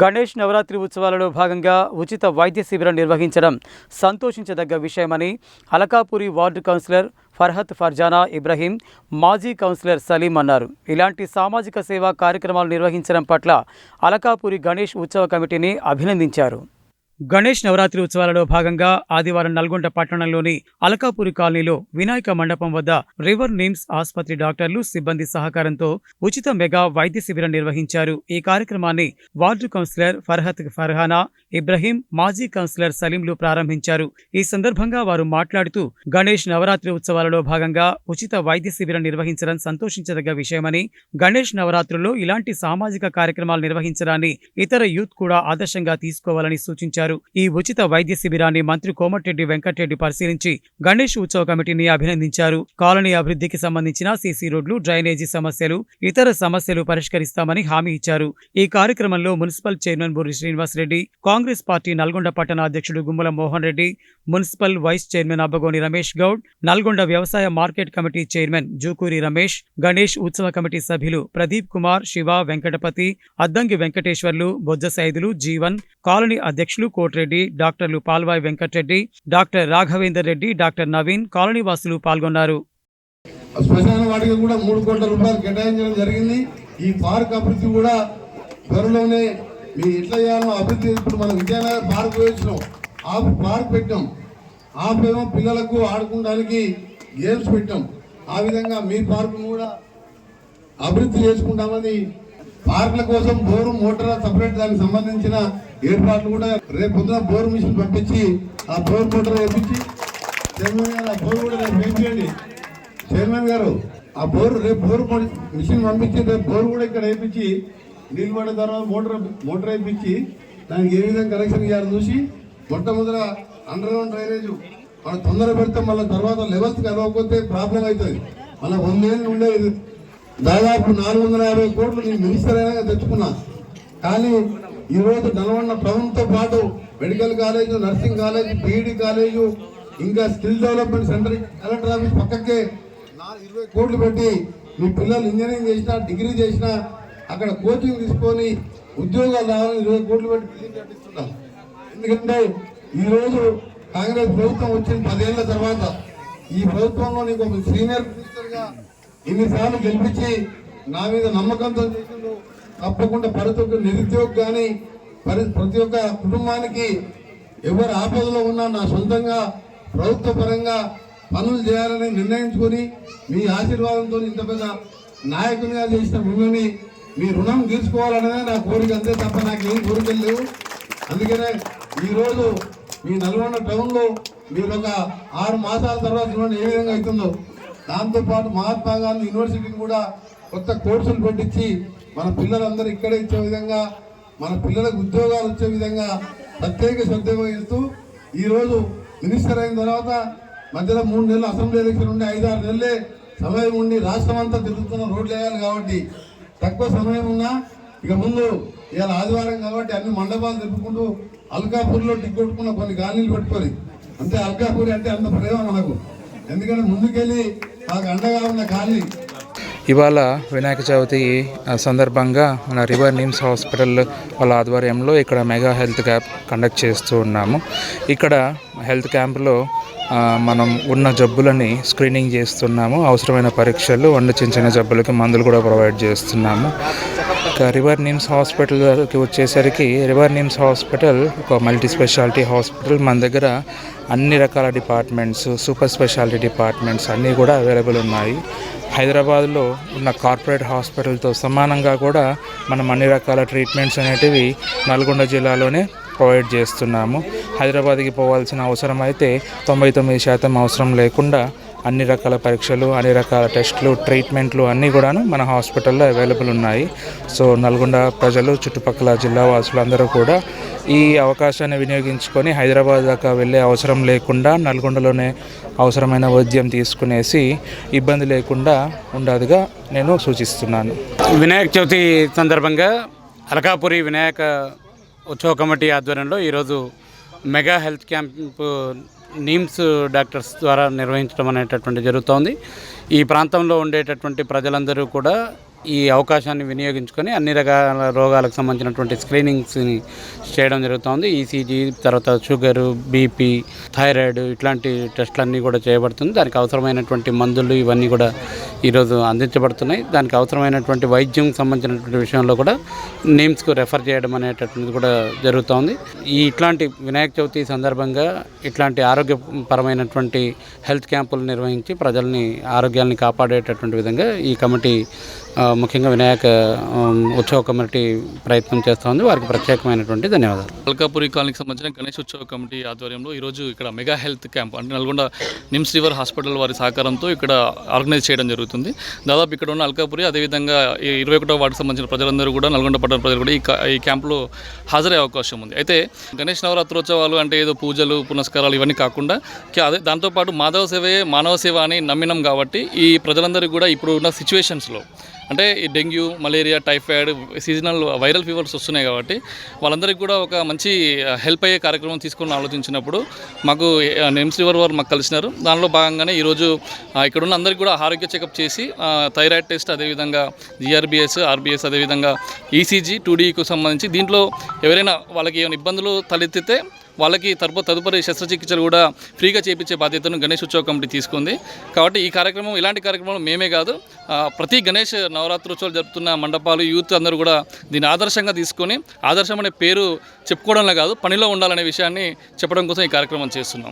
గణేష్ నవరాత్రి ఉత్సవాలలో భాగంగా ఉచిత వైద్య శిబిరం నిర్వహించడం సంతోషించదగ్గ విషయమని అలకాపురి వార్డు కౌన్సిలర్ ఫర్హత్ ఫర్జానా ఇబ్రహీం మాజీ కౌన్సిలర్ సలీం అన్నారు. ఇలాంటి సామాజిక సేవా కార్యక్రమాలు నిర్వహించడం పట్ల అలకాపురి గణేష్ ఉత్సవ కమిటీని అభినందించారు. గణేష్ నవరాత్రి ఉత్సవాలలో భాగంగా ఆదివారం నల్గొండ పట్టణంలోని అలకాపురి కాలనీలో వినాయక మండపం వద్ద రివర్ నిమ్స్ ఆసుపత్రి డాక్టర్లు సిబ్బంది సహకారంతో ఉచిత మెగా వైద్య శిబిరం నిర్వహించారు. ఈ కార్యక్రమాన్ని వార్డు కౌన్సిలర్ ఫర్హత్ ఫర్హానా ఇబ్రహీం మాజీ కౌన్సిలర్ సలీంలు ప్రారంభించారు. ఈ సందర్భంగా వారు మాట్లాడుతూ గణేష్ నవరాత్రి ఉత్సవాలలో భాగంగా ఉచిత వైద్య శిబిరం నిర్వహించడం సంతోషించదగ్గ విషయమని గణేష్ నవరాత్రుల్లో ఇలాంటి సామాజిక కార్యక్రమాలు నిర్వహించడాన్ని ఇతర యూత్ కూడా ఆదర్శంగా తీసుకోవాలని సూచించారు. ఈ ఉచిత వైద్య శిబిరాన్ని మంత్రి కోమటిరెడ్డి వెంకటరెడ్డి పరిశీలించి గణేష్ ఉత్సవ కమిటీని అభినందించారు. కాలనీ అభివృద్ధికి సంబంధించిన సీసీ రోడ్లు డ్రైనేజీ సమస్యలు ఇతర సమస్యలు పరిష్కరిస్తామని హామీ ఇచ్చారు. ఈ కార్యక్రమంలో municipal chairman Burri Srinivas Reddy Congress party Nalgonda పట్టణ అధ్యక్షుడు Gummala Mohan Reddy municipal vice chairman Abbagoni Ramesh Goud Nalgonda వ్యవసాయ market committee chairman Jukuri Ramesh Ganesh ఉత్సవ కమిటీ సభ్యులు ప్రదీప్ కుమార్ శివ వెంకటపతి అద్దంకి వెంకటేశ్వర్లు బొజ్జ సైదులు జీవన్ కాలనీ అధ్యక్షులు కోటిరెడ్డి డాక్టర్లు Palvai Venkatareddy doctor Raghavender Reddy doctor Naveen colony వాసులు పాల్గొన్నారు. శ్మశాన వాటికి కూడా మూడు కోట్ల రూపాయలు కేటాయించడం జరిగింది. ఈ పార్క్ అభివృద్ధి కూడా త్వరలోనే మీ ఎట్లా చేయాలో అభివృద్ధి ఇప్పుడు మనం విజయనగర్ పార్క్ వేసినాం. ఆ పార్క్ పెట్టాం. ఆపేమో పిల్లలకు ఆడుకోవడానికి గేమ్స్ పెట్టాం. ఆ విధంగా మీ పార్కును కూడా అభివృద్ధి చేసుకుంటామని పార్కుల కోసం బోరు మోటార్ సపరేట్ దానికి సంబంధించిన ఏర్పాట్లు కూడా రేపు పొద్దున బోర్ మిషన్ పంపించి ఆ బోర్ మోటార్ వేపించి చైర్మన్ గారు ఆ బోర్ కూడా రేపు వేయించండి. చైర్మన్ గారు ఆ బోర్ రేపు బోర్ మిషన్ పంపించి రేపు బోర్ కూడా ఇక్కడ వేయించి నీళ్ళు పడిన తర్వాత మోటార్ మోటార్ వేయించి దానికి ఏ విధంగా కనెక్షన్ ఇవ్వాలో చూసి మొట్టమొదట అండర్ గ్రౌండ్ డ్రైనేజ్ మనం తొందర పెడితే మళ్ళీ తర్వాత లెవెల్త్ కలవకపోతే ప్రాబ్లం అవుతుంది. మళ్ళీ వందేళ్ళు ఉండేది దాదాపు నాలుగు వందల యాభై కోట్లు నేను మినిస్టర్ అయినా తెచ్చుకున్నా. కానీ ఈరోజు నల్గొండ ప్రభుత్వంతో పాటు medical college nursing college BEd college ఇంకా skill development centre collector office పక్కకే నాలుగు ఇరవై కోట్లు పెట్టి మీ పిల్లలు ఇంజనీరింగ్ చేసినా డిగ్రీ చేసినా అక్కడ కోచింగ్ తీసుకొని ఉద్యోగాలు రావాలని ఇరవై కోట్లు పెట్టి బిల్డింగ్ కట్టిస్తున్నాం ఎందుకంటే ఈరోజు కాంగ్రెస్ ప్రభుత్వం వచ్చిన పదేళ్ళ తర్వాత ఈ ప్రభుత్వంలో నీకు ఒక సీనియర్ మినిస్టర్గా ఇన్నిసార్లు గెలిపించి నా మీద నమ్మకంతో చేసిన తప్పకుండా ప్రతి ఒక్క నిరుద్యోగి కానీ పరి ప్రతి ఒక్క కుటుంబానికి ఎవరు ఆపదలో ఉన్నా నా సొంతంగా ప్రభుత్వ పరంగా పనులు చేయాలని నిర్ణయించుకొని మీ ఆశీర్వాదంతో ఇంత పెద్ద నాయకునిగా చేసిన మిమ్మల్ని మీ రుణం తీర్చుకోవాలనేదే నా కోరిక. అంతే తప్ప నాకు ఏం కోరికలు లేవు. అందుకనే ఈరోజు మీ నల్గొండ టౌన్లో మీరు ఒక ఆరు మాసాల తర్వాత చూడండి ఏ విధంగా అవుతుందో. దాంతోపాటు మహాత్మా గాంధీ యూనివర్సిటీని కూడా కొత్త కోర్సులు పెట్టించి మన పిల్లలందరూ ఇక్కడే ఇచ్చే విధంగా మన పిల్లలకు ఉద్యోగాలు వచ్చే విధంగా ప్రత్యేక శ్రద్ధ వహిస్తూ ఈరోజు మినిస్టర్ అయిన తర్వాత మధ్యలో మూడు నెలలు అసెంబ్లీ ఎలక్షన్ ఉండి ఐదారు నెలలే సమయం ఉండి రాష్ట్రం అంతా తిరుగుతున్న రోడ్లు వేయాలి కాబట్టి తక్కువ సమయం ఉన్నా ఇక ముందు ఇవాళ ఆదివారం కాబట్టి అన్ని మండపాలు తిప్పుకుంటూ అల్కాపూర్లో టిక్కొట్టుకున్న కొన్ని గాలిలు పెట్టుకొని. అంతే అల్కాపూరి అంటే అంత ప్రేమ మనకు. ఎందుకంటే ముందుకెళ్ళి మాకు అండగా ఉన్న ఖాళీ ఇవాళ వినాయక చవితి సందర్భంగా మన రివర్ నిమ్స్ హాస్పిటల్ వాళ్ళ ఆధ్వర్యంలో ఇక్కడ మెగా హెల్త్ క్యాంప్ కండక్ట్ చేస్తూ ఉన్నాము. ఇక్కడ హెల్త్ క్యాంప్లో మనం ఉన్న జబ్బులని స్క్రీనింగ్ చేస్తున్నాము. అవసరమైన పరీక్షలు వండు చిన్న చిన్న జబ్బులకి మందులు కూడా ప్రొవైడ్ చేస్తున్నాము. ఇంకా రివర్ నిమ్స్ హాస్పిటల్కి వచ్చేసరికి రివర్ నిమ్స్ హాస్పిటల్ ఒక మల్టీ స్పెషాలిటీ హాస్పిటల్. మన దగ్గర అన్ని రకాల డిపార్ట్మెంట్స్ సూపర్ స్పెషాలిటీ డిపార్ట్మెంట్స్ అన్నీ కూడా అవైలబుల్ ఉన్నాయి. హైదరాబాద్లో ఉన్న కార్పొరేట్ హాస్పిటల్తో సమానంగా కూడా మనం అన్ని రకాల ట్రీట్మెంట్స్ అనేటివి నల్గొండ జిల్లాలోనే ప్రొవైడ్ చేస్తున్నాము. హైదరాబాద్కి పోవాల్సిన అవసరం అయితే తొంభై తొమ్మిది శాతం అవసరం లేకుండా అన్ని రకాల పరీక్షలు అన్ని రకాల టెస్టులు ట్రీట్మెంట్లు అన్నీ కూడాను మన హాస్పిటల్లో అవైలబుల్ ఉన్నాయి. సో నల్గొండ ప్రజలు చుట్టుపక్కల జిల్లా వాసులు అందరూ కూడా ఈ అవకాశాన్ని వినియోగించుకొని హైదరాబాద్ దాకా వెళ్ళే అవసరం లేకుండా నల్గొండలోనే అవసరమైన వైద్యం తీసుకునేసి ఇబ్బంది లేకుండా ఉండదుగా నేను సూచిస్తున్నాను. వినాయక చవితి సందర్భంగా అలకాపురి వినాయక ఉత్సవ కమిటీ ఆధ్వర్యంలో ఈరోజు mega health camp NIMS doctors ద్వారా నిర్వహించడం అనేటటువంటి జరుగుతోంది. ఈ ప్రాంతంలో ఉండేటటువంటి ప్రజలందరూ కూడా ఈ అవకాశాన్ని వినియోగించుకొని అన్ని రకాల రోగాలకు సంబంధించినటువంటి స్క్రీనింగ్స్ని చేయడం జరుగుతుంది. ఈసీజీ తర్వాత షుగరు బీపీ థైరాయిడ్ ఇట్లాంటి టెస్టులన్నీ కూడా చేయబడుతుంది. దానికి అవసరమైనటువంటి మందులు ఇవన్నీ కూడా ఈరోజు అందించబడుతున్నాయి. దానికి అవసరమైనటువంటి వైద్యం సంబంధించినటువంటి విషయంలో కూడా నేమ్స్కు రెఫర్ చేయడం అనేటటువంటిది కూడా జరుగుతోంది. ఈ ఇట్లాంటి వినాయక చవితి సందర్భంగా ఇట్లాంటి ఆరోగ్యపరమైనటువంటి హెల్త్ క్యాంపులు నిర్వహించి ప్రజల్ని ఆరోగ్యాన్ని కాపాడేటటువంటి విధంగా ఈ కమిటీ ముఖ్యంగా వినాయక ఉత్సవ కమిటీ ప్రయత్నం చేస్తోంది వారికి ప్రత్యేకమైనటువంటి ధన్యవాదాలు. అల్కాపురి కాలనీకి సంబంధించిన గణేష్ ఉత్సవ కమిటీ ఆధ్వర్యంలో ఈరోజు ఇక్కడ మెగా హెల్త్ క్యాంప్ అంటే నల్గొండ నిమ్స్ రివర్ హాస్పిటల్ వారి సహకారంతో ఇక్కడ ఆర్గనైజ్ చేయడం జరుగుతుంది. దాదాపు ఇక్కడ ఉన్న అల్కాపురి అదేవిధంగా ఈ ఇరవై ఒకటో వార్డుకు సంబంధించిన ప్రజలందరూ కూడా నల్గొండ పట్టణ ప్రజలు కూడా ఈ ఈ క్యాంపులో హాజరయ్యే అవకాశం ఉంది. అయితే గణేష్ నవరాత్రోత్సవాలు అంటే ఏదో పూజలు పునస్కారాలు ఇవన్నీ కాకుండా అదే దాంతోపాటు మాధవ సేవే మానవ సేవ అని నమ్మినాం కాబట్టి ఈ ప్రజలందరికీ కూడా ఇప్పుడు ఉన్న సిచ్యువేషన్స్లో అంటే ఈ dengue malaria typhoid seasonal viral fevers వస్తున్నాయి కాబట్టి వాళ్ళందరికీ కూడా ఒక మంచి హెల్ప్ అయ్యే కార్యక్రమం తీసుకుని ఆలోచించినప్పుడు మాకు ఆ, నిమ్స్ రివర్ వారు మాకు కలిసినారు. దానిలో భాగంగానే ఈరోజు ఇక్కడున్న ఇక్కడ ఉన్న అందరికీ కూడా ఆరోగ్య చెకప్ చేసి థైరాయిడ్ టెస్ట్ అదేవిధంగా జిఆర్బిఎస్ ఆర్బిఎస్ అదేవిధంగా ఈసీజీ టూడీకు సంబంధించి దీంట్లో ఎవరైనా వాళ్ళకి ఏమైనా ఇబ్బందులు తలెత్తితే వాళ్ళకి తరుపు తదుపరి శస్త్రచికిత్సలు కూడా ఫ్రీగా చేయించే బాధ్యతను గణేష్ ఉత్సవ కమిటీ తీసుకుంది. కాబట్టి ఈ కార్యక్రమం ఇలాంటి కార్యక్రమం మేమే కాదు ప్రతి గణేష్ నవరాత్రోత్సవాలు జరుపుతున్న మండపాలు యూత్ అందరూ కూడా దీన్ని ఆదర్శంగా తీసుకొని ఆదర్శం అనే పేరు చెప్పుకోవడంలో కాదు పనిలో ఉండాలనే విషయాన్ని చెప్పడం కోసం ఈ కార్యక్రమం చేస్తున్నాం.